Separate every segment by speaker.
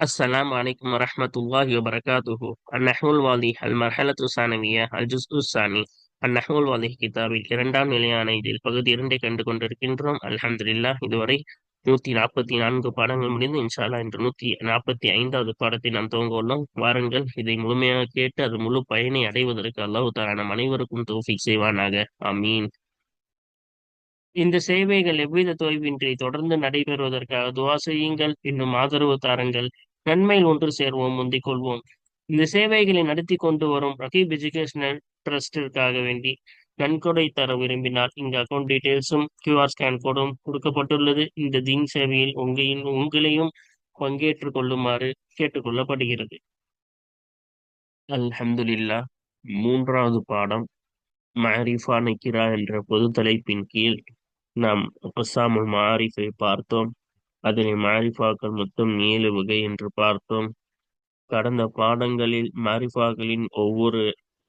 Speaker 1: السلام عليكم ورحمة الله وبركاته النحو الواضح المرحلة الثانوية الجزء الثاني النحو الواضح கிதாபில் இரண்டாம் நிலையான இதில் பகுதி இரண்டை கண்டு கொண்டிருக்கின்றோம் அல்ஹம்துலில்லாஹ் இதுவரை நூத்தி நாற்பத்தி நான்கு பாடங்கள் முடிந்து இன்ஷால்லா இன்று நூத்தி நாற்பத்தி ஐந்தாவது பாடத்தை நாம் துவங்க உள்ளோம் வாருங்கள் இதை முழுமையாக கேட்டு அது முழு பயனை அடைவதற்கு அல்லாஹு தாலா நம் அனைவருக்கும் தௌஃபீக் செய்வானாக ஆமீன் இந்த சேவைகள் எவ்வித தொய்வின்றி தொடர்ந்து நடைபெறுவதற்காக துவா செய்யுங்கள் இன்னும் ஆதரவு தாருங்கள் நன்மையில் ஒன்று சேர்வோம் முந்திக் கொள்வோம். இந்த சேவைகளை நடத்தி கொண்டு வரும் ரகீப் எஜுகேஷனல் ட்ரஸ்டிற்காக வேண்டி நன்கொடை தர விரும்பினால் இந்த அக்கௌண்ட் டீடைல்ஸும் கியூஆர் ஸ்கேன் கோடும் கொடுக்கப்பட்டுள்ளது. இந்த தீன் சேவையில் உங்களின் உங்களையும் பங்கேற்றுக் கொள்ளுமாறு கேட்டுக்கொள்ளப்படுகிறது அல்ஹம்துலில்லா மூன்றாவது பாடம் மாரிஃபா நக்கிரா என்ற பொது தலைப்பின் கீழ் நாம் அசாமுல் மாரிஃபை பார்த்தோம். அதனை மாரிஃபாக்கள் மொத்தம் ஏழு வகை என்று பார்த்தோம். கடந்த பாடங்களில் மாரிஃபாக்களின் ஒவ்வொரு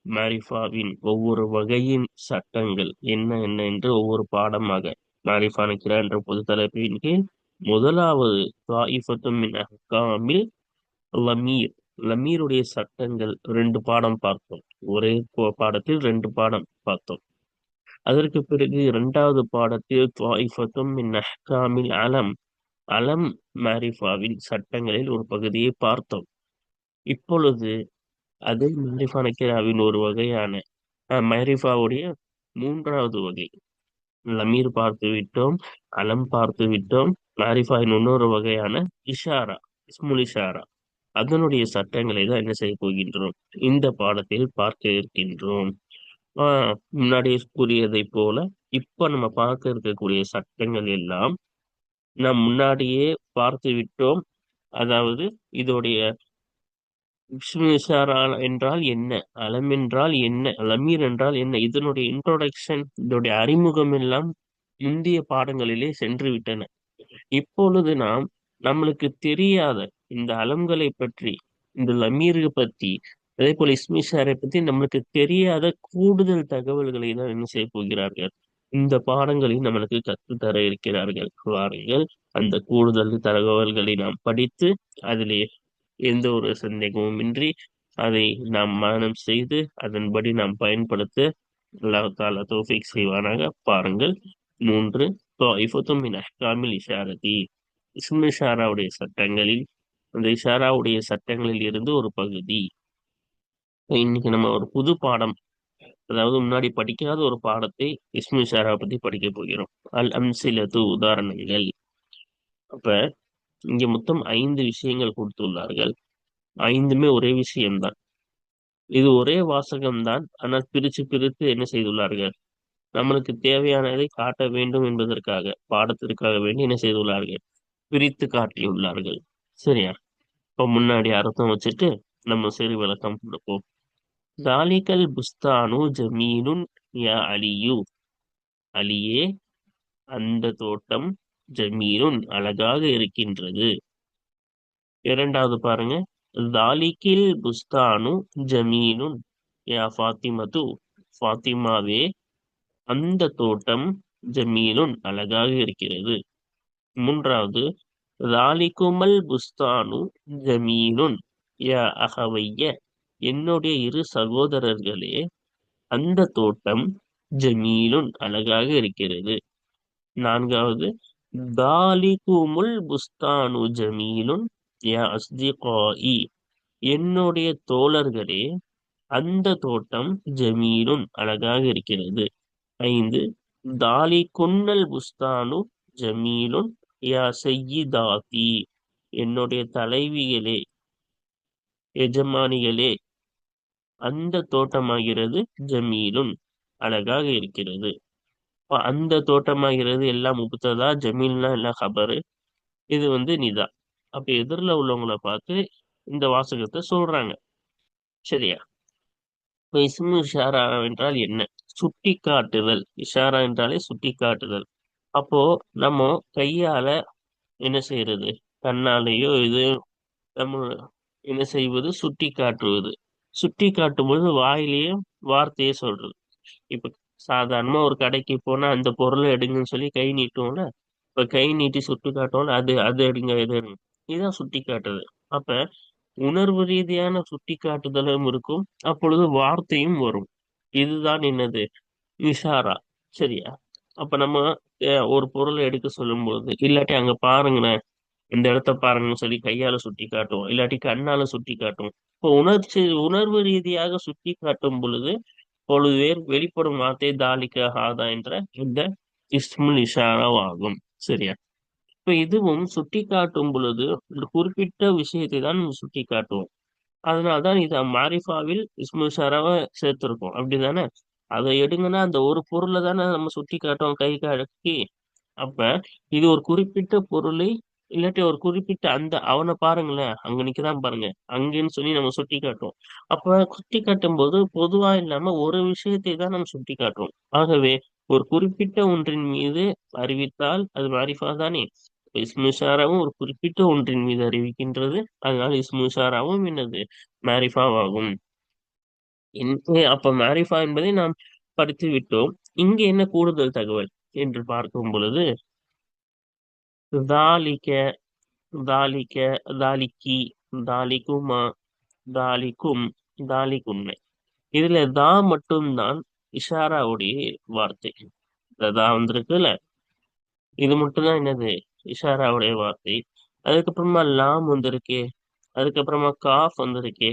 Speaker 1: மாரிஃபாவின் ஒவ்வொரு வகையின் சட்டங்கள் என்ன என்ன என்று ஒவ்வொரு பாடமாக மாரிஃபா நக்கிரா என்ற பொது தலைப்பின் கீழ் முதலாவது மின் அஹ்காமில் லமீர் லமீருடைய சட்டங்கள் ரெண்டு பாடம் பார்த்தோம். ஒரே பாடத்தில் ரெண்டு பாடம் பார்த்தோம். அதற்கு பிறகு இரண்டாவது பாடத்தில் மின் அஹ்காமில் அலம் அலம் மாரிஃபாவின் சட்டங்களில் ஒரு பகுதியை பார்த்தோம். இப்பொழுது அதே மாரிஃபா நக்கிராவின் ஒரு வகையான மாரிஃபாவுடைய மூன்றாவது வகை. லமீர் பார்த்து விட்டோம் அலம் பார்த்து விட்டோம் மாரிஃபாவின் இன்னொரு வகையான இஷாரா இஸ்முல் இஷாரா. அதனுடைய சட்டங்களை தான் என்ன செய்ய போகின்றோம்? இந்த பாடத்தில் பார்க்க இருக்கின்றோம். ஆஹ் முன்னாடி கூறியதை போல இப்ப நம்ம பார்க்க இருக்கக்கூடிய சட்டங்கள் எல்லாம் நாம் முன்னாடியே பார்த்து விட்டோம். அதாவது இதோடைய என்றால் என்ன? அலம் என்றால் என்ன? லமீர் என்றால் என்ன? இதனுடைய இன்ட்ரோடக்ஷன் இதோடைய அறிமுகம் எல்லாம் முந்தைய பாடங்களிலே சென்று விட்டன. இப்பொழுது நாம் நம்மளுக்கு தெரியாத இந்த அலம்களை பற்றி இந்த லமீரை பத்தி அதே போல இஸ்மிஷாரை பத்தி நம்மளுக்கு தெரியாத கூடுதல் தகவல்களை தான் என்ன செய்ய போகிறார்கள்? இந்த பாடங்களை நம்மளுக்கு கற்றுத்தர தர இருக்கிறார்கள். வாருங்கள் அந்த கூடுதல் தகவல்களை நாம் படித்து அதிலே எந்த ஒரு சந்தேகமும் இன்றி அதை நாம் மனனம் செய்து அதன்படி நாம் பயன்படுத்த அல்லாஹால தோஃபிக் செய்வானாக. பாருங்கள் மூன்று அஹ்காமில் இஷாரதி. இஸ்மு இஷாராவுடைய சட்டங்களில் அந்த இஷாராவுடைய சட்டங்களில் இருந்து ஒரு பகுதி. இன்னைக்கு நம்ம ஒரு புது பாடம் அதாவது முன்னாடி படிக்காத ஒரு பாடத்தை இஸ்மி இஷாரா பத்தி படிக்க போகிறோம். அல் அம்சிலது உதாரணங்கள். அப்ப இங்க மொத்தம் ஐந்து விஷயங்கள் கொடுத்துள்ளார்கள். ஐந்துமே ஒரே விஷயம்தான். இது ஒரே வாசகம்தான். ஆனால் பிரிச்சு பிரித்து என்ன செய்துள்ளார்கள்? நம்மளுக்கு தேவையானதை காட்ட வேண்டும் என்பதற்காக பாடத்திற்காக வேண்டி என்ன செய்துள்ளார்கள்? பிரித்து காட்டியுள்ளார்கள். சரியா? இப்ப முன்னாடி அர்த்தம் வச்சுட்டு நம்ம சிறு விளக்கம் கொடுப்போம். தாலிகல் புஸ்தானு ஜமீனுன் யா அலியு அலியே அந்த தோட்டம் ஜமீனுன் அழகாக இருக்கின்றது. இரண்டாவது பாருங்க. தாலிகில் புஸ்தானு ஜமீனுன் யா ஃபாத்திமது ஃபாத்திமாவே அந்த தோட்டம் ஜமீனுன் அழகாக இருக்கிறது. மூன்றாவது தாலிகுமல் புஸ்தானு ஜமீனுன் யா அகவைய என்னுடைய இரு சகோதரர்களே அந்த தோட்டம் ஜமீலுன் அழகாக இருக்கிறது. நான்காவது தாலிகுமுல் புஸ்தானு ஜமீலுன் அஸ்திகாயி. என்னுடைய தோழர்களே அந்த தோட்டம் ஜமீலுன் அழகாக இருக்கிறது. ஐந்து தாலி குன்னல் புஸ்தானு ஜமீலுன் யா செய்யிதாத்தி என்னுடைய தலைவிகளே எஜமானிகளே அந்த தோட்டமாகிறது ஜமீலுன் அழகாக இருக்கிறது. அந்த தோட்டமாகிறது எல்லாம் முப்புத்ததா ஜமீல்னா எல்லாம் ஹபரு இது வந்து நிதா. அப்ப எதிரில் உள்ளவங்கள பார்த்து இந்த வாசகத்தை சொல்றாங்க. சரியா? இப்போ இஸ்மு இஷாரா என்றால் என்ன? சுட்டி காட்டுதல் இஷாரா என்றாலே சுட்டி காட்டுதல் அப்போ நம்ம கையால என்ன செய்யறது? கண்ணாலேயோ இது நம்ம என்ன செய்வது? சுட்டி காட்டுவது சுட்டி காட்டும் பொழுது வாயிலேயே வார்த்தையே சொல்றது. இப்ப சாதாரணமா ஒரு கடைக்கு போனா அந்த பொருளை எடுங்கன்னு சொல்லி கை நீட்டுவோம்ல? இப்ப கை நீட்டி சுட்டி காட்டுவோம்ல? அது அது எடுங்க இது எடுங்க. இதுதான் சுட்டி காட்டுறது. அப்ப உணர்வு ரீதியான சுட்டி காட்டுதலும் இருக்கும். அப்பொழுது வார்த்தையும் வரும். இதுதான் என்னது? இஷாரா. சரியா? அப்ப நம்ம ஒரு பொருளை எடுக்க சொல்லும்போது இல்லாட்டி அங்க பாருங்களேன் இந்த இடத்த பாருங்கன்னு சொல்லி கையால சுட்டி காட்டுவோம். இல்லாட்டி கண்ணால சுட்டி காட்டுவோம். இப்போ உணர்ச்சி உணர்வு ரீதியாக சுட்டி காட்டும் பொழுது பொழுது வெளிப்படும் வார்த்தை தாலிக்க ஹாதா என்ற இந்த இஸ்முல் இஷாராவாகும் சரியா? இப்ப இதுவும் சுட்டி காட்டும் பொழுது குறிப்பிட்ட விஷயத்தை தான் நம்ம சுட்டி காட்டுவோம். அதனாலதான் இதை மாரிஃபாவில் இஸ்மு இஷாராவை சேர்த்திருக்கோம். அப்படிதானே அதை எடுங்கன்னா அந்த ஒரு பொருளை தானே நம்ம சுட்டி காட்டுவோம் கை காட்டி அப்ப இது ஒரு குறிப்பிட்ட பொருளை இல்லாட்டி ஒரு குறிப்பிட்ட அந்த அவனை பாருங்களேன். அங்க நிக்கதான் பாருங்க. அங்கன்னு சொல்லி நம்ம சுட்டி காட்டுவோம். அப்ப சுட்டி காட்டும் போது பொதுவா இல்லாம ஒரு விஷயத்தை தான் நம்ம சுட்டி காட்டுறோம் ஆகவே ஒரு குறிப்பிட்ட ஒன்றின் மீது அறிவித்தால் அது மாரிஃபா தானே? இஸ்முஷாராவும் ஒரு குறிப்பிட்ட ஒன்றின் மீது அறிவிக்கின்றது. அதனால இஸ்முஷாராவும் என்னது? மாரிஃபாவாகும். அப்ப மாரிஃபா என்பதை நாம் படித்து விட்டோம் இங்கே என்ன கூடுதல் தகவல் என்று பார்க்கும் பொழுது ذلك ذلك தாலிக்கி தாலிக்குமா தாலிக்கும் தாலிக்குன்னை இதுல தா மட்டும்தான் இஷாராவுடைய வார்த்தை. இந்த தா வந்திருக்குல்ல இது மட்டும்தான் என்னது? இஷாராவுடைய வார்த்தை. அதுக்கப்புறமா லாம் வந்திருக்கே அதுக்கப்புறமா காஃப் வந்திருக்கே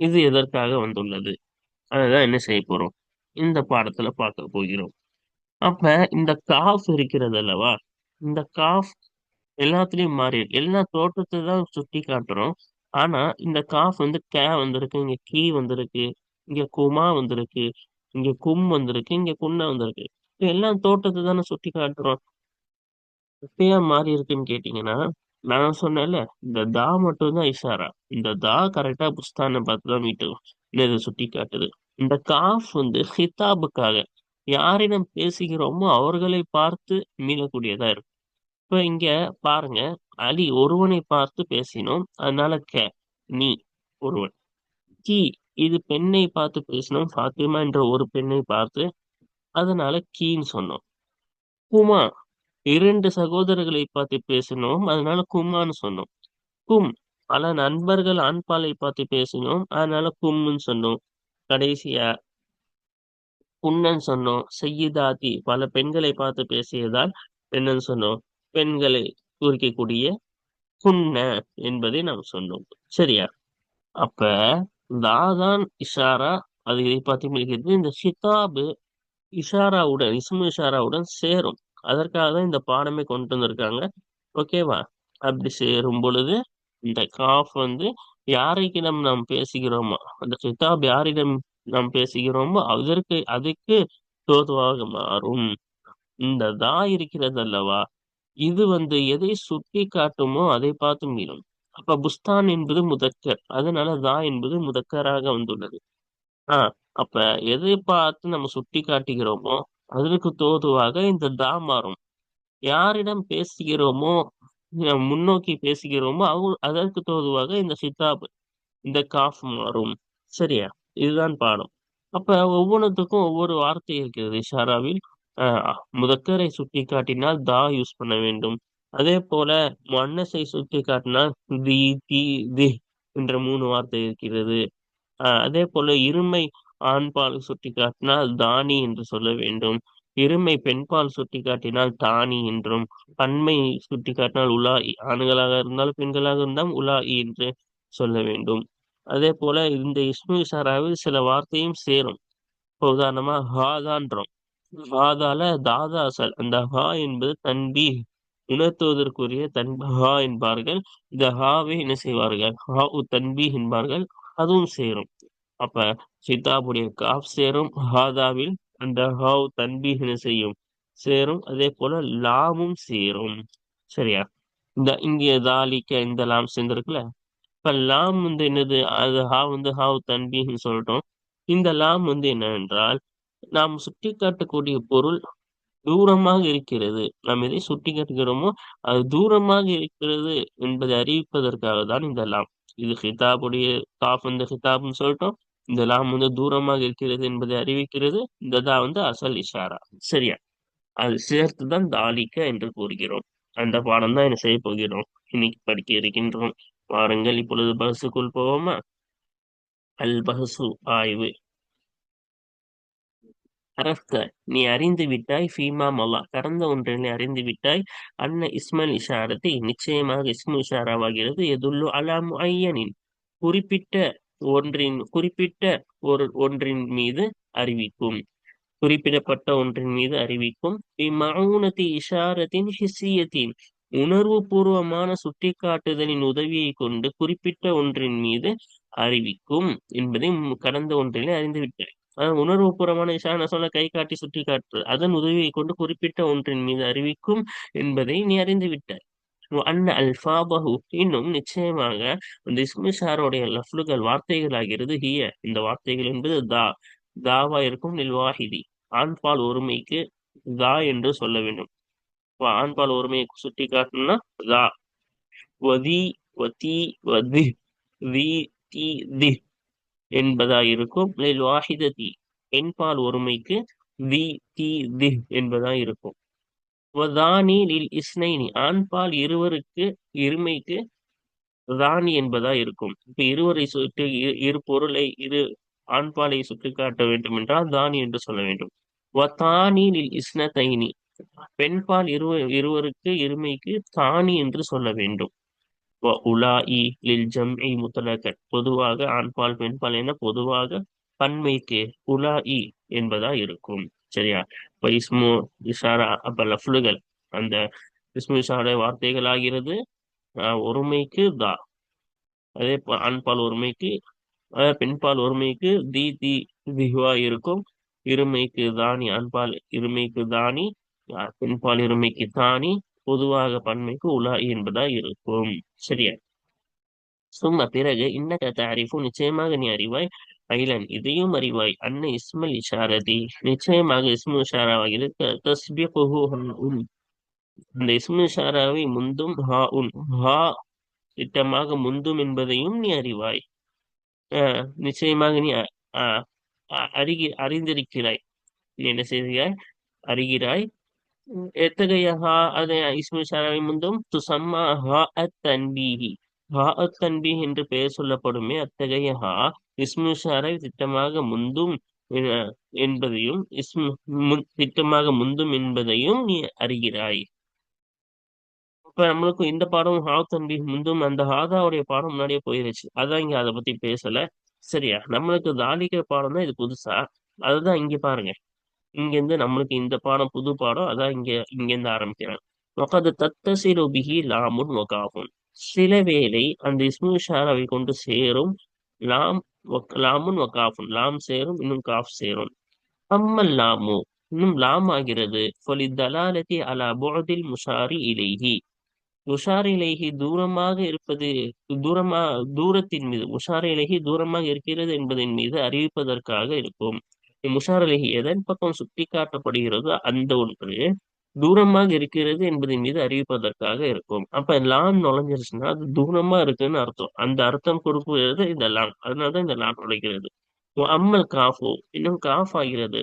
Speaker 1: இது எதற்காக வந்துள்ளது? அதுதான் என்ன செய்ய போறோம்? இந்த பாடத்துல பார்க்க போகிறோம். அப்ப இந்த காஃப் இருக்கிறது அல்லவா? இந்த காஃப் எல்லாத்துலயும் மாறி இருக்கு. எல்லா தோற்றத்தை தான் சுட்டி காட்டுறோம். ஆனா இந்த காஃப் வந்து கே வந்திருக்கு இங்க கீ வந்திருக்கு இங்க குமா வந்திருக்கு இங்க கும் வந்திருக்கு இங்க குன்னா வந்திருக்கு. எல்லா எல்லாம் தானே சுட்டி காட்டுறோம். இப்ப மாறி இருக்குன்னு கேட்டீங்கன்னா நான் சொன்னேன்ல இந்த தா மட்டும் தான் இஷாரா. இந்த தா கரெக்டா புஸ்தானை பார்த்து தான் இதை சுட்டி காட்டுது. இந்த காஃப் வந்து ஹிதாபுக்காக யாரிடம் பேசுகிறோமோ அவர்களை பார்த்து மீளக்கூடியதா இருக்கும். இப்ப இங்க பாருங்க அலி ஒருவனை பார்த்து பேசினோம். அதனால கே நீ ஒருவன். கி இது பெண்ணை பார்த்து பேசினோம். ஃபாத்திமா என்ற ஒரு பெண்ணை பார்த்து அதனால கீன்னு சொன்னோம். குமா இரண்டு சகோதரர்களை பார்த்து பேசினோம். அதனால குமான்னு சொன்னோம். கும் பல நண்பர்கள் ஆண்பாலை பார்த்து பேசினோம். அதனால கும்னு சொன்னோம். கடைசியா புன்னன் சொன்னோம். செய்யுதாதி பல பெண்களை பார்த்து பேசியதால் என்னன்னு சொன்னோம். பெண்களை குறிக்கக்கூடிய புன்ன என்பதை நாம் சொன்னோம். சரியா? அப்ப தாதான் இஷாரா அது இதை பார்த்து முடிக்கிறது. இந்த ஹிதாபு இஷாராவுடன் இஸ்மு இஷாராவுடன் சேரும். அதற்காக தான் இந்த பாடமே கொண்டு வந்திருக்காங்க. ஓகேவா? அப்படி சேரும் பொழுது இந்த காஃப் வந்து யாரைக்கிடம் நாம் பேசுகிறோமோ அந்த கிதாப் யாரிடம் நாம் பேசுகிறோமோ அதற்கு அதுக்கு தோதுவாக மாறும். இந்த தா இருக்கிறது அல்லவா இது வந்து எதை சுட்டி காட்டுமோ அதை பார்த்து மீறும். அப்ப புஸ்தான் என்பது முதக்கர் அதனால தா என்பது முதக்கராக வந்துள்ளது. ஆஹ் அப்ப எதை பார்த்து நம்ம சுட்டி காட்டுகிறோமோ அதற்கு தோதுவாக இந்த தா மாறும். யாரிடம் பேசுகிறோமோ முன்னோக்கி பேசுகிறோமோ அவங்க அதற்கு தோதுவாக இந்த சித்தாப் இந்த காஃப் மாறும். சரியா? இதுதான் பாடம். அப்ப ஒவ்வொன்றுத்துக்கும் ஒவ்வொரு வார்த்தை இருக்கிறது. இஷாராவில் ஆஹ் முதக்கரை சுட்டி காட்டினால் தா யூஸ் பண்ண வேண்டும். அதே போல மன்னசை சுட்டி காட்டினால் தி தி தி என்ற மூணு வார்த்தை இருக்கிறது. அதே போல இருமை ஆண்பால் சுட்டி காட்டினால் தானி என்று சொல்ல வேண்டும். இருமை பெண்பால் சுட்டி காட்டினால் தானி என்றும் பன்மை சுட்டி காட்டினால் உலா ஆண்களாக இருந்தாலும் பெண்களாக இருந்தால் உலா என்று சொல்ல வேண்டும். அதே போல இந்த இஸ்மி இஷாராவில் சில வார்த்தையும் சேரும். இப்போ உதாரணமா ஹாதான்றோம். ஹாதால தாதா அசல். அந்த ஹா என்பது தன்பி உணர்த்துவதற்குரிய தன் ஹா என்பார்கள். இந்த ஹாவை என்ன செய்வார்கள்? ஹா உ தன்பி என்பார்கள். அதுவும் சேரும். அப்ப சித்தாபுடைய காஃப் சேரும். ஹாதாவில் அந்த ஹாவ் தன்பி என்ன செய்யும்? சேரும். அதே போல லாமும் சேரும். சரியா? இந்த இங்கே தாலிக்க இந்த லாம் சேர்ந்திருக்குல்ல? இப்ப லாம் வந்து என்னது அது ஹா வந்து ஹாவ் தன்பின்னு சொல்லட்டும். இந்த லாம் வந்து என்னவென்றால் நாம் சுட்டி காட்டக்கூடிய பொருள் தூரமாக இருக்கிறது. நாம் எதை சுட்டி காட்டுகிறோமோ அது தூரமாக இருக்கிறது என்பதை அறிவிப்பதற்காக தான் இந்த லாம். இது ஹிதாபுடைய காஃப் வந்து ஹிதாப்னு சொல்லிட்டோம். இந்த லாம் வந்து தூரமாக இருக்கிறது என்பதை அறிவிக்கிறது. இந்த தான் வந்து அசல் இஷாரா. சரியா? அது சேர்த்து தான் தாலிக்க என்று கூறுகிறோம். அந்த பாடம் தான் என்ன செய்ய போகிறோம்? இன்னைக்கு படிக்க இருக்கின்றோம். வாருங்கள். இப்பொழுது பஸ்ஸுக்குள் போவோமா? அல் பஹசு ஆய்வு. அரஃப்த நீ அறிந்து விட்டாய் ஃபீமா மல்லா. கடந்த ஒன்றினை அறிந்து விட்டாய். அன்ன இஸ்மல் இஷாரத்தை நிச்சயமாக இஸ்மு இஷாராவாகிறது. எதுல்லு அலா ஐயனின் குறிப்பிட்ட ஒன்றின் குறிப்பிட்ட ஒரு ஒன்றின் மீது அறிவிக்கும். குறிப்பிடப்பட்ட ஒன்றின் மீது அறிவிக்கும். மௌனத்தி இஷாரத்தின் ஹிசியத்தின் உணர்வு பூர்வமான சுட்டிக்காட்டுதலின் உதவியை கொண்டு குறிப்பிட்ட ஒன்றின் மீது அறிவிக்கும் என்பதை கடந்த ஒன்றிலே அறிந்துவிட்டேன். உணர்வுபூர்வமான நான் சொல்ல கை காட்டி சுட்டி அதன் உதவியை கொண்டு குறிப்பிட்ட ஒன்றின் மீது அறிவிக்கும் என்பதை நீ அறிந்து விட்டாய் அன்ன அல்பாபஹு இன்னும் நிச்சயமாக இந்த இஸ்மிஷாரோடைய லஃப்லுகள் வார்த்தைகள் ஆகிறது ஹிய இந்த வார்த்தைகள் என்பது தா தாவா இருக்கும் நில்வாஹிதி ஆண்பால் ஒருமைக்கு தா என்று சொல்ல வேண்டும். ஆண்பால் ஒருமையை சுட்டி காட்டணும்னா வதி வதி வதி வதி தி தி தி என்பதாயிருக்கும் வாஹிததி பெண்பால் ஒருமைக்கு தி தி தி என்பதா இருக்கும். வதானி லில் இஸ்னைனி ஆண்பால் இருவருக்கு இருமைக்கு ராணி என்பதா இருக்கும். இப்ப இருவரை சுட்டு இரு பொருளை இரு ஆண்பாலை சுட்டி காட்ட வேண்டும் என்றால் தானி என்று சொல்ல வேண்டும். வதானி லில் இஸ்னதைனி பெண்பால் இருவ இருவருக்கு இருமைக்கு தானி என்று சொல்ல வேண்டும். உலா இ லில் இ முத்தலகன். பொதுவாக ஆண்பால் பெண்பால் என பொதுவாக பன்மைக்கு உலா இ என்பதா இருக்கும். சரியா? இப்ப இஸ்மு இஷாரா அப்ப லஃப்லுகள். அந்த இஸ்மு இஷாரா வார்த்தைகள் ஆகிறது ஒருமைக்கு தா. அதே ஆண்பால் ஒருமைக்கு பெண்பால் ஒருமைக்கு தி தி திஹுவா இருக்கும். இருமைக்கு தானி ஆண்பால் இருமைக்கு தானி பெண்பால் இருமைக்கு தானி பொதுவாக பன்மைக்கு உலா என்பதா இருக்கும். சரியா? சும்மா பிறகு இன்னக தாரிஃபு நிச்சயமாக நீ அறிவாய். ஐலன் இதையும் அறிவாய். அன்ன இஸ்மல் இஷாரதி. நிச்சயமாக இஸ்மு இஷாராவாகிறது தஸ்பிகுஹு உன். அந்த இஸ்மு இஷாராவை முந்தும் ஹா உன். ஹா திட்டமாக முந்தும் என்பதையும் நீ அறிவாய். நிச்சயமாக நீ அறிகி அறிந்திருக்கிறாய். நீ என்ன செய்கிறாய்? அறிகிறாய். எத்தகைய ஹா அதை இஸ்மு முந்தும் துசம்மா ஹா அத் தன்பீஹி ஹா அத் தன்பீஹ் என்று பெயர் சொல்லப்படுமே அத்தகைய ஹா. இஸ்மு ஷாரை திட்டமாக முந்தும் என்பதையும் இஸ்மு திட்டமாக முந்தும் என்பதையும் நீ அறிகிறாய். இப்ப நம்மளுக்கு இந்த பாடம் ஹா தன்பி முந்தும் அந்த ஹாதாவுடைய பாடம் முன்னாடியே போயிருச்சு. அதான் இங்க அதை பத்தி பேசல. சரியா? நம்மளுக்கு தாலிக்கிற பாடம் தான் இது புதுசா? அதுதான் இங்க பாருங்க. இங்கேருந்து நம்மளுக்கு இந்த பாடம் புது பாடம் அதான் இங்க இங்கேருந்து ஆரம்பிக்கிறேன் ஒக்கது தத்தசிறு பிகி லாமுன் ஒகாகும் சில வேளை அந்த இஸ்மு ஷாராவை கொண்டு சேரும் லாம் லாமுன் ஒகாஃபுன் லாம் சேரும் இன்னும் காஃப் சேரும். அம்மல் லாமு இன்னும் லாம் ஆகிறது. ஃபொலி தலாலதி அலா புஅதில் முஷாரி இலேகி முஷார் இலைஹி தூரமாக இருப்பது தூரமா தூரத்தின் மீது முஷார் இலைஹி தூரமாக இருக்கிறது என்பதன் மீது அறிவிப்பதற்காக இருக்கும். முஷாரலிஹி எதன் பக்கம் சுட்டி காட்டப்படுகிறதோ அந்த ஒன்று தூரமாக இருக்கிறது என்பதன் மீது அறிவிப்பதற்காக இருக்கும். அப்ப லாம் நுழைஞ்சிருச்சுன்னா அது தூரமா இருக்குன்னு அர்த்தம். அந்த அர்த்தம் கொடுக்கிறது இந்த லாம் அதனாலதான் இந்த லாம் நுழைகிறது. அம்மல் காஃபு இன்னும் காஃப் ஆகிறது.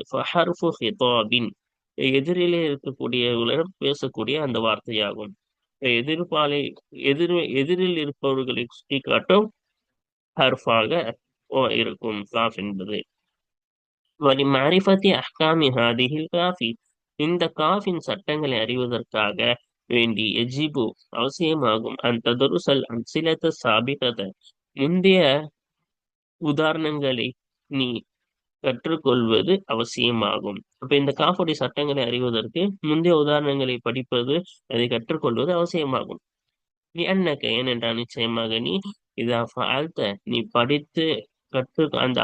Speaker 1: எதிரிலே இருக்கக்கூடியவர்களிடம் பேசக்கூடிய அந்த வார்த்தையாகும். எதிர்பாலை எதிர் எதிரில் இருப்பவர்களை சுட்டி காட்டும் ஹர்ஃபாக இருக்கும். காஃப் என்பது. வலி அஹ்காமி ஹாதிஹில் காஃபி இந்த காஃபின் சட்டங்களை அறிவதற்காக வேண்டி எஜிபு அவசியமாகும். அந்த தருசல் அம்சிலத்த சாபிகத. முந்தைய உதாரணங்களை நீ கற்றுக்கொள்வது அவசியமாகும். அப்ப இந்த காஃபுடைய சட்டங்களை அறிவதற்கு முந்தைய உதாரணங்களை படிப்பது அதை கற்றுக்கொள்வது அவசியமாகும். நீ அன்னக்க ஏனென்றால் நிச்சயமாக நீ இதா நீ படித்து கற்று அந்த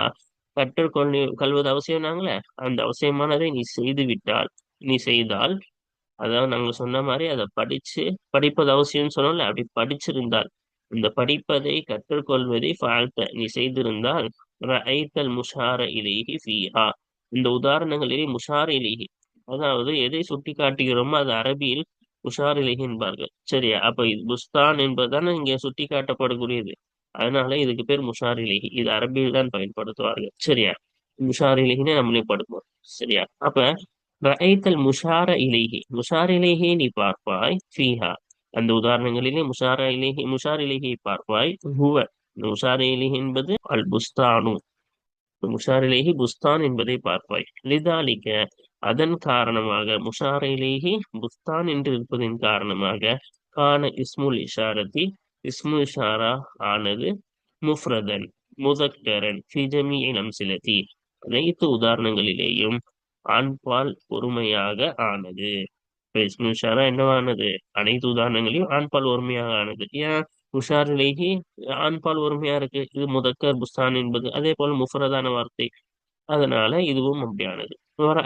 Speaker 1: கற்றுக்கொள் கல்வது அவசியம் நாங்களே. அந்த அவசியமானதை நீ செய்து விட்டால் நீ செய்தால் அதாவது நாங்க சொன்ன மாதிரி அதை படிச்சு படிப்பது அவசியம்னு சொன்னோம்ல அப்படி படிச்சிருந்தால் இந்த படிப்பதை கற்றுக்கொள்வதை ஃபால்த்த நீ செய்திருந்தால் ரஐத்தல் முஷார இலேஹி ஃபீஹா. இந்த உதாரணங்களிலே முஷார் இலேஹி அதாவது எதை சுட்டி காட்டுகிறோமோ அது அரபியில் முஷார் இலேஹி என்பார்கள். சரியா? அப்ப இது புஸ்தான் என்பதுதானே இங்க சுட்டி காட்டப்படக்கூடியது அதனால இதுக்கு பேர் முஷாரிலிகி இது அரபியில் தான் பயன்படுத்துவார்கள். சரியா? முஷார் இலேஹினே நம்மளே படுப்போம். சரியா? அப்ப ரஐத்தல் முஷார இலேஹி முஷார் இலேஹி நீ பார்ப்பாய் ஃபீஹா. அந்த உதாரணங்களிலே முஷார இலேஹி முஷார் இலேஹி பார்ப்பாய் ஹுவ. முஷார் இலேஹி என்பது அல் புஸ்தானு. முஷாரிலேஹி புஸ்தான் என்பதை பார்ப்பாய். லிதாலிக்க அதன் காரணமாக முஷாரிலேஹி புஸ்தான் என்று இருப்பதன் காரணமாக கான இஸ்முல் இஷாரதி இஸ்மு இஷாரா ஆனது முஃப்ரதன் முதக்கரன் ஃபிஜமி அம்சிலதி. அனைத்து உதாரணங்களிலேயும் ஆண்பால் ஒருமையாக ஆனது. இஸ்மு இஷாரா என்னவானது? அனைத்து உதாரணங்களையும் ஆண்பால் ஒருமையாக ஆனது. ஏன்? உஷாரிலேயே ஆண்பால் ஒருமையா இருக்கு. இது முதக்கர் புஸ்தான் என்பது. அதே போல முஃப்ரதான வார்த்தை. அதனால இதுவும் அப்படியானது.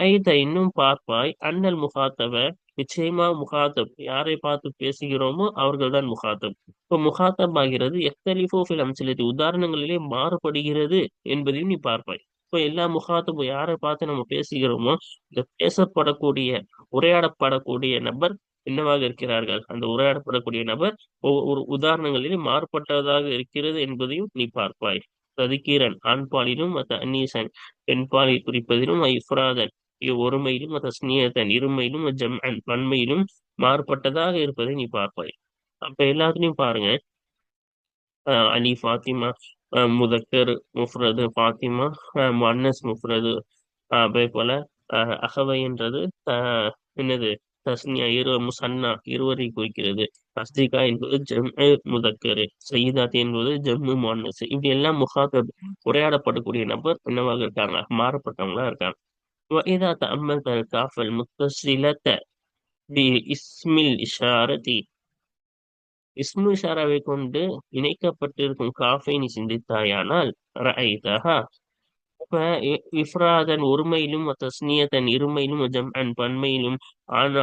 Speaker 1: ஐத இன்னும் பார்ப்பாய் அண்ணல் முகாத்தவ நிச்சயமா முகாத்தப் யாரை பார்த்து பேசுகிறோமோ அவர்கள்தான் முகாத்தப். இப்போ முகாத்தப் ஆகிறது எத்தலிஃபோஃபில் அம்சலத்தி உதாரணங்களிலே மாறுபடுகிறது என்பதையும் நீ பார்ப்பாய். இப்போ எல்லா முகாத்தப்பும் யாரை பார்த்து நம்ம பேசுகிறோமோ இந்த பேசப்படக்கூடிய உரையாடப்படக்கூடிய நபர் என்னவாக இருக்கிறார்கள்? அந்த உரையாடப்படக்கூடிய நபர் ஒவ்வொரு உதாரணங்களிலே மாறுபட்டதாக இருக்கிறது என்பதையும் நீ பார்ப்பாய். சதுக்கீரன் ஆண்பாலிலும் அந்நீசன் பெண்பாலை குறிப்பதிலும் இஃப்ராதன் ஒருமையிலும் தஸ்னியத்தன் இருமையிலும் ஜம்அன் வன்மையிலும் மாறுபட்டதாக இருப்பதை நீ பார்ப்பாய். அப்ப எல்லாத்துலயும் பாருங்க. அலி ஃபாத்திமா முதக்கர் முஃப்ரது ஃபாத்திமா மன்னஸ் முஃப்ரது அதே போல அகவை என்றது என்னது தஸ்னியா இரு முசன்னா இருவரை குறிக்கிறது. தஸ்திகா என்பது ஜம் முதக்கரு சைதாத் என்பது ஜம்மு மன்னஸ் இப்படி எல்லாம் முகாத உரையாடப்படக்கூடிய நபர் என்னவாக இருக்காங்க மாறப்பட்டவங்களா இருக்காங்க وإذا تأملت الكاف المتصلة باسم الإشارة இஸ்மு இஷாராவை கொண்டு இணைக்கப்பட்டிருக்கும் காஃபை நீ சிந்தித்தாயானால் ரஐதஹா அப்ப இஃப்ராதன் ஒருமையிலும் தஸ்னியத்தன் இருமையிலும் ஜம்அன் பன்மையிலும் ஆண்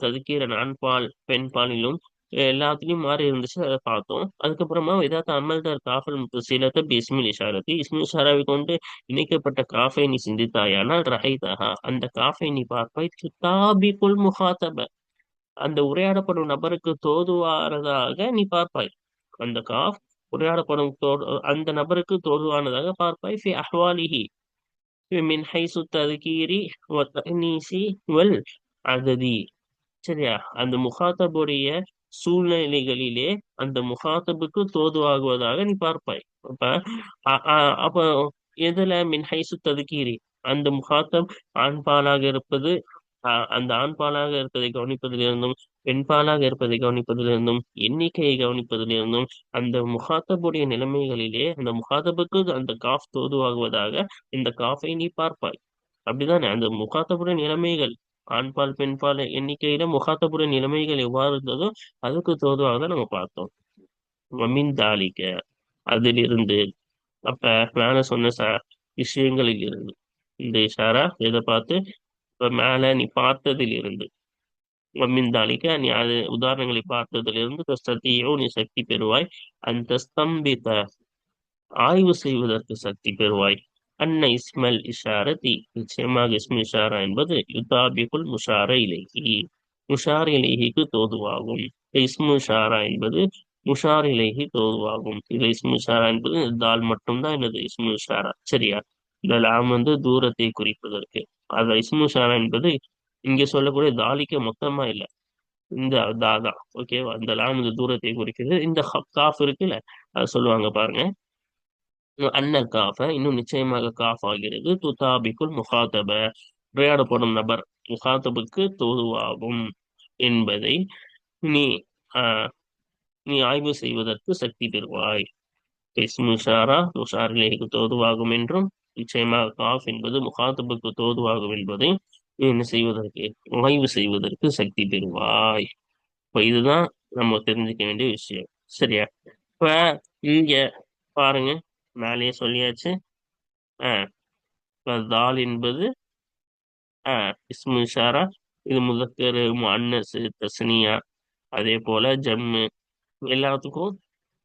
Speaker 1: ததுக்கீரன் ஆண்பால் பெண்பாலிலும் எல்லாத்துலயும் மாறி இருந்துச்சு அதை பார்த்தோம். அதுக்கப்புறமா ஏதாவது அமல்தார் காஃபல் சீலத்தை இஸ்மில் சாரதி இஸ்மில் இஷாராவை கொண்டு இணைக்கப்பட்ட காஃபை நீ சிந்தித்தாயானால் ரஹைதஹா அந்த காஃபை நீ பார்ப்பாய் கிதாபிக்குள் முகாத்தப. அந்த உரையாடப்படும் நபருக்கு தோதுவானதாக நீ பார்ப்பாய். அந்த காஃப் உரையாடப்படும் அந்த நபருக்கு தோதுவானதாக பார்ப்பாய். ஃபி அஹ்வாலிஹி மின் ஹைசு ததுகீரி நீசி வல் அததி சரியா? அந்த முகாத்தபுடைய சூழ்நிலைகளிலே அந்த முகாத்தபுக்கு தோதுவாகுவதாக நீ பார்ப்பாய். அப்ப அப்ப எதுல? மின்ஹைசு ததுக்கீரி. அந்த முகாத்தம் ஆண்பாலாக இருப்பது அந்த ஆண்பாலாக இருப்பதை கவனிப்பதிலிருந்தும் பெண்பாலாக இருப்பதை கவனிப்பதிலிருந்தும் எண்ணிக்கையை கவனிப்பதிலிருந்தும் அந்த முகாத்தபுடைய நிலைமைகளிலே அந்த முகாத்தபுக்கு அந்த காஃப் தோதுவாகுவதாக இந்த காஃபை நீ பார்ப்பாய். அப்படிதானே? அந்த முகாத்தபுடைய நிலைமைகள். ஆண்பால் பெண்பால் எண்ணிக்கையில முகாத்தபுர நிலைமைகள் எவ்வாறு இருந்ததோ அதுக்கு தோதுவாக தான் நம்ம பார்த்தோம். மமின் தாலிக்க அதிலிருந்து அப்ப மேல சொன்ன ச விஷயங்களில் இருந்து இந்த இஷாரா இதை பார்த்து இப்ப மேல நீ பார்த்ததில் இருந்து மம்மின் தாலிக்க நீ அது உதாரணங்களை பார்த்ததிலிருந்து கஷ்டத்தையோ நீ சக்தி பெறுவாய். அந்த ஸ்தம்பித்த ஆய்வு செய்வதற்கு சக்தி பெறுவாய். அன்ன இஸ்மல் இஷாரதி நிச்சயமாக இஸ்மு இஷாரா என்பது யுத்தாபிகுல் முஷார இலேஹி முஷார் இலேஹிக்கு தோதுவாகும். இஸ்மு இஷாரா என்பது முஷார் இலேஹி தோதுவாகும். இது இஸ்மு இஷாரா என்பது தால் மட்டும்தான் எனது இஸ்மு இஷாரா சரியா? இந்த லாம் வந்து தூரத்தை குறிப்பதற்கு. அது இஸ்மு இஷாரா என்பது இங்க சொல்லக்கூடிய தாலிக்க மொத்தமா இல்லை. இந்த தாதா ஓகேவா அந்த லாம் இந்த தூரத்தை குறிக்கிறது இந்த காஃப் இருக்குல்ல? அது சொல்லுவாங்க பாருங்க. அன்ன காஃப இன்னும் நிச்சயமாக காஃப் ஆகிறது. துதாபிக்குள் முகாதப உரையாடப்படும் நபர் முகாதபுக்கு தோதுவாகும் என்பதை நீ நீ ஆய்வு செய்வதற்கு சக்தி பெறுவாய். முஷாரா முஷாரிலேக்கு தோதுவாகும் என்றும் நிச்சயமாக காஃப் என்பது முகாதபுக்கு தோதுவாகும் என்பதை என்ன செய்வதற்கு ஆய்வு செய்வதற்கு சக்தி பெறுவாய். இப்ப இதுதான் நம்ம தெரிஞ்சுக்க வேண்டிய விஷயம். சரியா? இப்ப இங்க பாருங்க. மேலேயே சொல்லியாச்சு. தால் என்பது இஸ்மு இஷாரா இது முதக்கரு அன்னசு தஸ்னியா அதே போல ஜம்மு எல்லாத்துக்கும்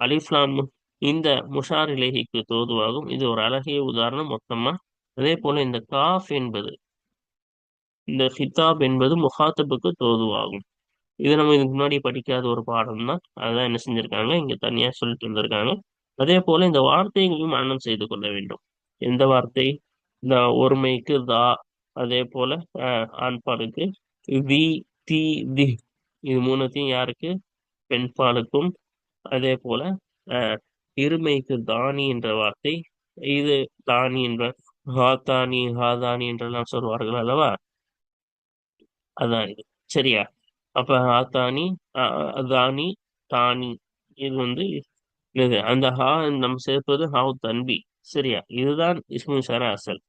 Speaker 1: அலிஃப்லாம் இந்த முஷார் இலேஹிக்கு தோதுவாகும். இது ஒரு அழகிய உதாரணம் மொத்தமா. அதே போல இந்த காஃப் என்பது இந்த ஹிதாப் என்பது முஹாத்தபுக்கு தோதுவாகும். இது நம்ம இதுக்கு முன்னாடி படிக்காத ஒரு பாடம் தான் அதான் என்ன செஞ்சிருக்காங்க இங்க தனியா சொல்லிட்டு வந்திருக்காங்க. அதே போல இந்த வார்த்தைகளையும் மனநம் செய்து கொள்ள வேண்டும். எந்த வார்த்தை? இந்த ஒருமைக்கு தா அதே போல அஹ், ஆண்பாலுக்கு தி தி தி. இது மூணுத்தையும் யாருக்கு? பெண்பாலுக்கும். அதே போல அஹ், இருமைக்கு தானி என்ற வார்த்தை. இது தானி என்ற ஹாத்தானி ஹாதானி என்றெல்லாம் சொல்வார்கள் அல்லவா? அதான் இது. சரியா? அப்ப ஆத்தானி அஹ், தானி தானி. இது வந்து இது அந்த ஹா நம்ம சேர்ப்பது ஹாவ் தன்பி. சரியா. இதுதான் இஸ்மு ஷரா அசல்.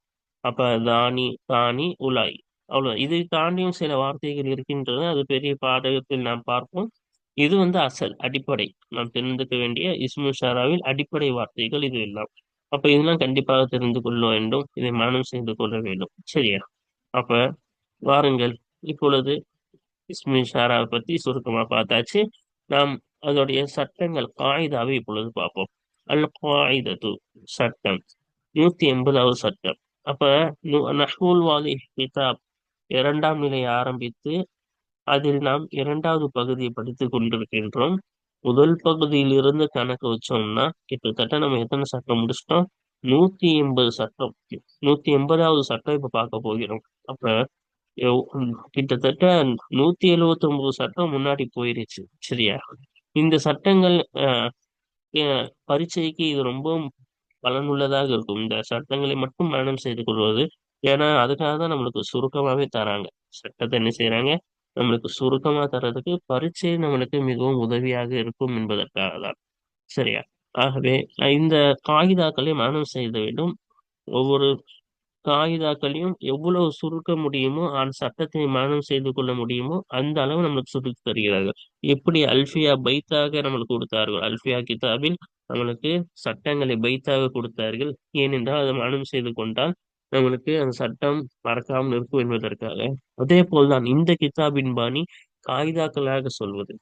Speaker 1: அப்ப தானி தானி உலாய். அவ்வளவு இதை தாண்டியும் சில வார்த்தைகள் இருக்கின்றது அது பெரிய பாடகத்தில் நாம் பார்ப்போம். இது வந்து அசல் அடிப்படை. நாம் தெரிந்துக்க வேண்டிய இஸ்மு ஷாராவில் அடிப்படை வார்த்தைகள் இது எல்லாம். அப்ப இதெல்லாம் கண்டிப்பாக தெரிந்து கொள்ள வேண்டும். இதை மனம் செய்து கொள்ள வேண்டும். சரியா? அப்ப வாருங்கள். இப்பொழுது இஸ்மு ஷாராவை பத்தி சுருக்கமா பார்த்தாச்சு. நாம் அதோடைய சட்டங்கள் காயிதாவை இப்பொழுது பார்ப்போம். அல் காயிதத்து சட்டம் நூத்தி எண்பதாவது சட்டம். அப்ப நு- வாலி கிதாப் இரண்டாம் நிலையை ஆரம்பித்து அதில் நாம் இரண்டாவது பகுதியை படித்துக் கொண்டிருக்கின்றோம். முதல் பகுதியிலிருந்து கணக்கு வச்சோம்னா கிட்டத்தட்ட நம்ம எத்தனை சட்டம் முடிச்சிட்டோம்? நூத்தி எண்பது சட்டம். நூத்தி எண்பதாவது சட்டம் இப்ப பார்க்க போகிறோம். அப்ப கிட்டத்தட்ட நூத்தி எழுபத்தி ஒன்பது சட்டம் முன்னாடி போயிருச்சு சரியா? இந்த சட்டங்கள் பரீட்சைக்கு இது ரொம்பவும் பலனுள்ளதாக இருக்கும். இந்த சட்டங்களை மட்டும் மரணம் செய்து கொள்வது. ஏன்னா அதுக்காக தான் நம்மளுக்கு சுருக்கமாவே தராங்க. சட்டத்தை என்ன செய்யறாங்க நம்மளுக்கு சுருக்கமா தர்றதுக்கு பரீட்சை நம்மளுக்கு மிகவும் உதவியாக இருக்கும் என்பதற்காக தான். சரியா? ஆகவே இந்த காகிதாக்களை மரணம் செய்த வேண்டும். ஒவ்வொரு காகிதாக்களையும் எவ்வளவு சுருக்க முடியுமோ அந்த சட்டத்தை மரணம் செய்து கொள்ள முடியுமோ அந்த அளவு நம்மளுக்கு சுருக்கி தருகிறார்கள். எப்படி அல்ஃபியா பைத்தாக நம்மளுக்கு கொடுத்தார்கள்? அல்ஃபியா கிதாபில் நம்மளுக்கு சட்டங்களை பைத்தாக கொடுத்தார்கள். ஏனென்றால் அதை மரணம் செய்து கொண்டால் நம்மளுக்கு அந்த சட்டம் மறக்காமல் இருக்கும் என்பதற்காக. அதே போல்தான் இந்த கிதாபின் பாணி காகிதாக்களாக சொல்வது.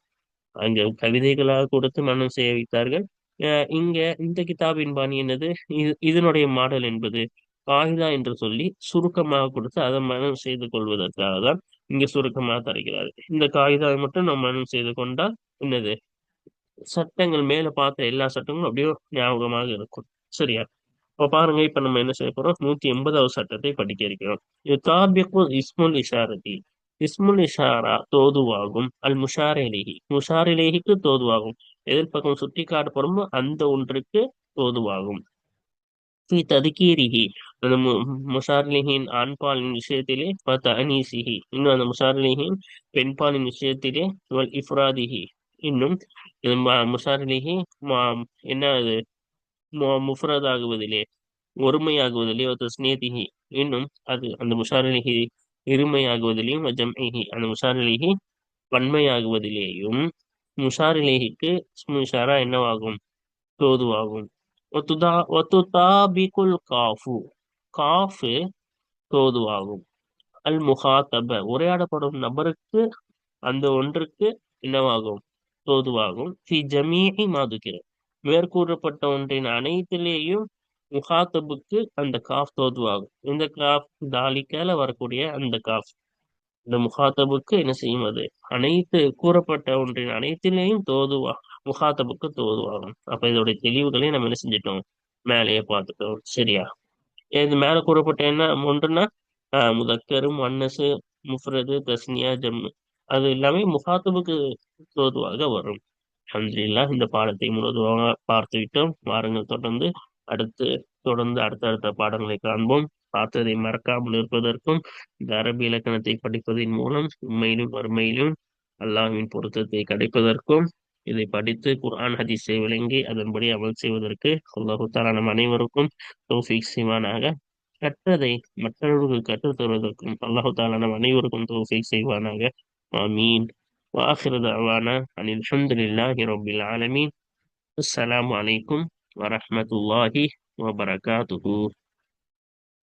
Speaker 1: அங்க கவிதைகளாக கொடுத்து மரணம் செய்ய வைத்தார்கள். அஹ் இங்க இந்த கிதாபின் பாணி என்னது? இது இதனுடைய மாடல் என்பது. காகிதா என்று சொல்லி சுருக்கமாக கொடுத்து அதை மனம் செய்து கொள்வதற்காக தான் இங்க சுருக்கமாக தருகிறார். இந்த காகிதாவை மட்டும் நம்ம மனம் செய்து கொண்டால் என்னது? சட்டங்கள் மேல பார்த்த எல்லா சட்டங்களும் அப்படியே ஞாபகமாக இருக்கும். சரியா? இப்ப பாருங்க இப்ப நம்ம என்ன செய்ய போறோம்? நூத்தி எண்பதாவது சட்டத்தை படிக்க இருக்கிறோம். யுதாபிகு இஸ்முல் இஷாரதி. இஸ்முல் இஷாரா தோதுவாகும். அல் முஷாரிலேஹி. முஷாரிலேஹிக்கு தோதுவாகும். எதிர் பக்கம் சுட்டி காட்டப்படுமோ அந்த ஒன்றுக்கு தோதுவாகும். ததுக்கீரிஹி முசார்லிஹின் ஆண்பாலின் விஷயத்திலே அனீசிஹி இன்னும் அந்த முசார்லிஹின் பெண்பாலின் விஷயத்திலே வல் இஃப்ராதிஹி இன்னும் முசார்லிஹி என்ன அது முஃப்ரத் ஆகுவதிலே ஒருமையாகுவதிலே தஸ்னேதிஹி இன்னும் அது அந்த முசாரலிஹி இருமையாகுவதிலேயும் ஜம்இஹி அந்த முசாரலிஹி பன்மையாகுவதிலேயும் முசாரிலேஹிக்கு முஷாரா என்னவாகும்? தோதுவாகும் ஒத்துதாபிகுல் காஃபு. காஃபு தோதுவாகும் அல் முகாத்தப உரையாடப்படும் நபருக்கு அந்த ஒன்றுக்கு என்னவாகும் தோதுவாகும் ஃபி ஜமீஹி மாதுக்கிற மேற்கூறப்பட்ட ஒன்றின் அனைத்திலேயும் முகாத்தபுக்கு அந்த காஃப் தோதுவாகும். இந்த காஃப் தாலிக்கால வரக்கூடிய அந்த காஃப். இந்த முகாத்தபுக்கு என்ன செய்யும் அது? அனைத்து கூறப்பட்ட ஒன்றின் அனைத்திலேயும் தோதுவா முகாத்தபுக்கு தோதுவாகும். அப்ப இதோடைய தெளிவுகளையும் நம்ம என்ன செஞ்சிட்டோம்? மேலேயே பார்த்துட்டோம். சரியா? இது மேல கூறப்பட்ட என்ன? ஒன்றுன்னா ஆஹ் முதக்கரு மன்னசு முஃப்ரது தஸ்னியா ஜம் அது எல்லாமே முகாத்தபுக்கு தோதுவாக வரும். அல்ஹம்துலில்லாஹ் இந்த பாடத்தை முழுவதுமாக பார்த்து விட்டோம் வாருங்கள் தொடர்ந்து அடுத்து தொடர்ந்து அடுத்தடுத்த பாடங்களை காண்போம். பார்த்ததை மறக்காமல் இருப்பதற்கும் இந்த அரபி இலக்கணத்தை படிப்பதன் மூலம் உண்மையிலும் வறுமையிலும் அல்லாவின் பொருத்தத்தை கிடைப்பதற்கும் இதை படித்து குர்ஆன் ஹதீஸை விளங்கி அதன்படி அமல் செய்வதற்கு அல்லாஹு தஆலா நம் அனைவருக்கும் தௌஃபீக் செய்வானாக கற்றதை மற்றவர்களுக்கு கற்றுத் தருவதற்கும் அல்லாஹு தஆலா நம் அனைவருக்கும் தௌஃபீக் செய்வானாக ஆமீன் وآخر دعوانا أن الحمد لله رب العالمين السلام عليكم ورحمة الله وبركاته